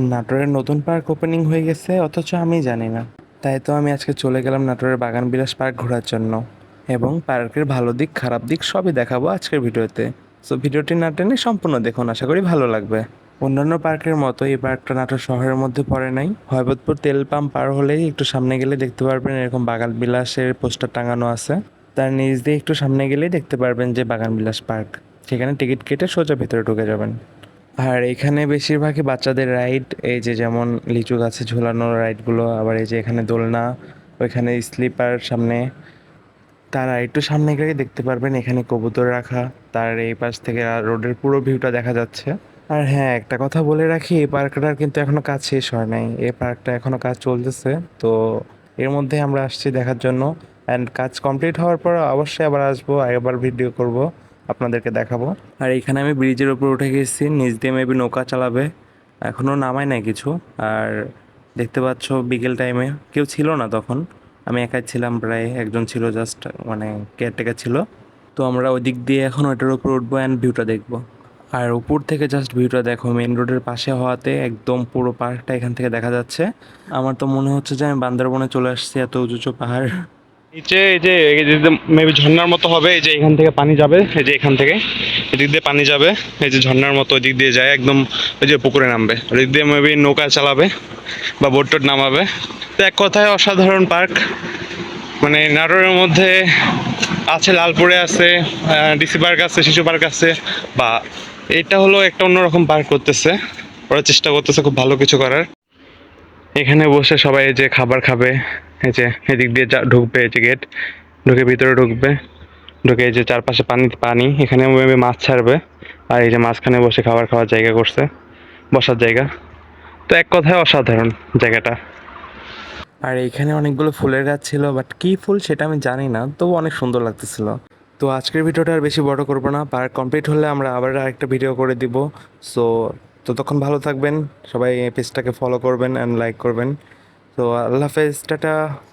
নাটোরের নতুন park opening হয়ে গেছে, অথচ আমি জানি না। তাই তো আমি আজকে চলে গেলাম নাটোরের বাগান বিলাস পার্ক ঘোরার জন্য। এবং পার্কের ভালো দিক, খারাপ দিক সবই দেখাবো আজকের ভিডিওতে। সো ভিডিওটি না টেনে সম্পূর্ণ দেখুন, আশা করি ভালো লাগবে। অন্যান্য পার্কের মতো এই পার্কটা নাটোর শহরের মধ্যে পড়ে নাই। হয়বতপুর তেল পাম্প পার হলেই একটু সামনে গেলে দেখতে পারবেন এরকম বাগান বিলাসের পোস্টার টাঙানো আছে। তার নিচ দিয়ে একটু সামনে গেলেই দেখতে পারবেন যে বাগান বিলাস পার্ক। সেখানে টিকিট কেটে সোজা ভেতরে ঢুকে যাবেন। আর এখানে বেশিরভাগই বাচ্চাদের রাইড এই যে যেমন লিচু গাছে ঝুলানো রাইডগুলো আবার এই যে এখানে দোলনা, ওইখানে স্লিপার সামনে। তার একটু সামনে গেলে দেখতে পারবেন, এখানে কবুতর রাখা। তার এই পাশ থেকে রোডের পুরো ভিউটা দেখা যাচ্ছে। আর হ্যাঁ একটা কথা বলে রাখি, এই পার্কটার কিন্তু এখনও কাজ শেষ হয় নাই। এই পার্কটা এখনও কাজ চলতেছে। তো এর মধ্যে আমরা আসছি দেখার জন্য। অ্যান্ড কাজ কমপ্লিট হওয়ার পর অবশ্যই আবার আসব আবার ভিডিও করব। আপনাদেরকে দেখাবো। আর এখানে আমি ব্রিজের উপর উঠে গেছি, নিচ দিয়ে মেবি নৌকা চালাবে। এখনও নামায় নাই কিছু। আর দেখতে পাচ্ছ বিকেল টাইমে কেউ ছিল না তখন। আমি একাই ছিলাম প্রায়, একজন ছিল জাস্ট মানে কেয়ারটেকার ছিল। তো আমরা ওই দিক দিয়ে এখন ওইটার উপর উঠবো অ্যান্ড ভিউটা দেখব। আর উপর থেকে জাস্ট ভিউটা দেখো মেন রোডের পাশে হওয়াতে একদম পুরো পার্কটা এখান থেকে দেখা যাচ্ছে। আমার তো মনে হচ্ছে যে আমি বান্দরবনে চলে আসছি এত উঁচু উঁচু পাহাড়। নিচে এই যে মেবি ঝর্নার মতো হবে, এই যে এখান থেকে পানি যাবে, এই যে এখান থেকে। এদিক দিয়ে পানি যাবে, এই যে ঝর্নার মতো ওই দিক দিয়ে যায়, একদম ওই যে পুকুরে নামবে। ওদিক দিয়ে মেবি নৌকা চালাবে বা বোট টোট নামাবে। তো এক কথায় অসাধারণ পার্ক। মানে নাটোরের মধ্যে আছে, লালপুরে আছে ডিসি পার্ক আছে, শিশু পার্ক আছে, বা এটা হলো একটা অন্যরকম পার্ক করতেছে। ওরা চেষ্টা করতেছে, খুব ভালো কিছু করার। এখানে বসে সবাই যে খাবার খাবে, এই যে এদিক দিয়ে যা- ঢুকবে এই যে গেট ঢুকে ভিতরে ঢুকবে, ঢুকে এই যে চারপাশে পানি পানি, এখানে মাছ ছাড়বে, আর এই যে মাঝখানে বসে খাবার খাওয়ার জায়গা করছে, বসার জায়গা। তো এক কথায় অসাধারণ জায়গাটা। আর এখানে অনেকগুলো ফুলের গাছ ছিল বাট কী ফুল সেটা আমি জানি না তবু অনেক সুন্দর লাগতেছিল। তো আজকের ভিডিওটা আর বেশি বড় করব না পার্ক কমপ্লিট হলে আমরা আবার আরেকটা ভিডিও করে দিব। সো ততক্ষণ ভালো থাকবেন সবাই পেজটাকে ফলো করবেন অ্যান্ড লাইক করবেন। তো আল্লাহ হাফেজ টাটা।